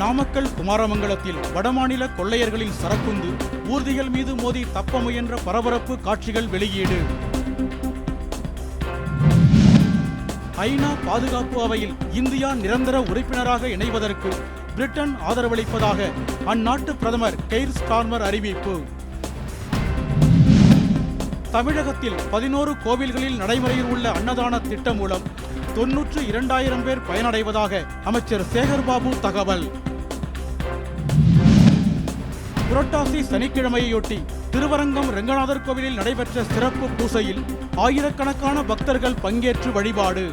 நாமக்கல் குமாரமங்கலத்தில் வடமாநில கொள்ளையர்களின் சரக்குந்து ஊர்திகள் மீது மோதி தப்ப முயன்ற பரபரப்பு காட்சிகள் வெளியீடு. ஐநா பாதுகாப்பு அவையில் இந்தியா நிரந்தர உறுப்பினராக இணைவதற்கு பிரிட்டன் ஆதரவளிப்பதாக அந்நாட்டு பிரதமர் கெய்ர் ஸ்டார்மர் அறிவிப்பு. தமிழகத்தில் பதினோரு கோவில்களில் நடைமுறையில் உள்ள அன்னதான திட்டம் மூலம் தொன்னூற்று இரண்டாயிரம் பேர் பயனடைவதாக அமைச்சர் சேகர்பாபு தகவல். புரட்டாசி சனிக்கிழமையொட்டி திருவரங்கம் ரெங்கநாதர் கோவிலில் நடைபெற்ற சிறப்பு பூசையில் ஆயிரக்கணக்கான பக்தர்கள் பங்கேற்று வழிபாடு.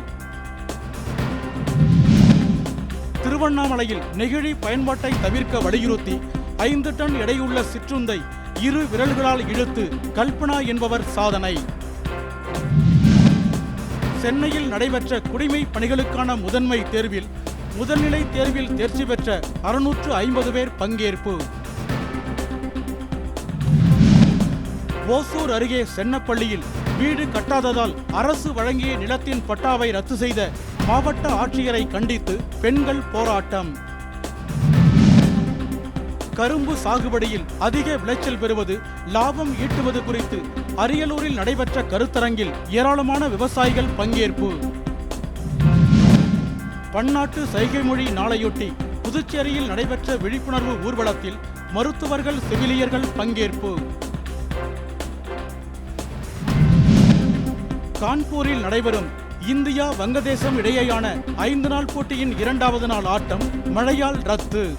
திருவண்ணாமலையில் நெகிழி பயன்பாட்டை தவிர்க்க வலியுறுத்தி ஐந்து டன் எடையுள்ள சிற்றுந்தை இரு விரல்களால் இழுத்து கல்பனா என்பவர் சாதனை. சென்னையில் நடைபெற்ற குடிமை பணிகளுக்கான முதன்மை தேர்வில் முதல்நிலை தேர்வில் தேர்ச்சி பெற்ற அறுநூற்று ஐம்பது பேர் பங்கேற்பு. ஓசூர் அருகே சென்னப்பள்ளியில் வீடு கட்டாததால் அரசு வழங்கிய நிலத்தின் பட்டாவை ரத்து செய்த மாவட்ட ஆட்சியரை கண்டித்து பெண்கள் போராட்டம். கரும்பு சாகுபடியில் அதிக விளைச்சல் பெறுவது லாபம் ஈட்டுவது குறித்து அரியலூரில் நடைபெற்ற கருத்தரங்கில் ஏராளமான விவசாயிகள் பங்கேற்பு. பன்னாட்டு சைகை மொழி நாளையொட்டி புதுச்சேரியில் நடைபெற்ற விழிப்புணர்வு ஊர்வலத்தில் மருத்துவர்கள் செவிலியர்கள் பங்கேற்பு. கான்பூரில் நடைபெறும் இந்தியா வங்கதேசம் இடையேயான ஐந்து நாள் போட்டியின் இரண்டாவது நாள் ஆட்டம் மழையால் ரத்து.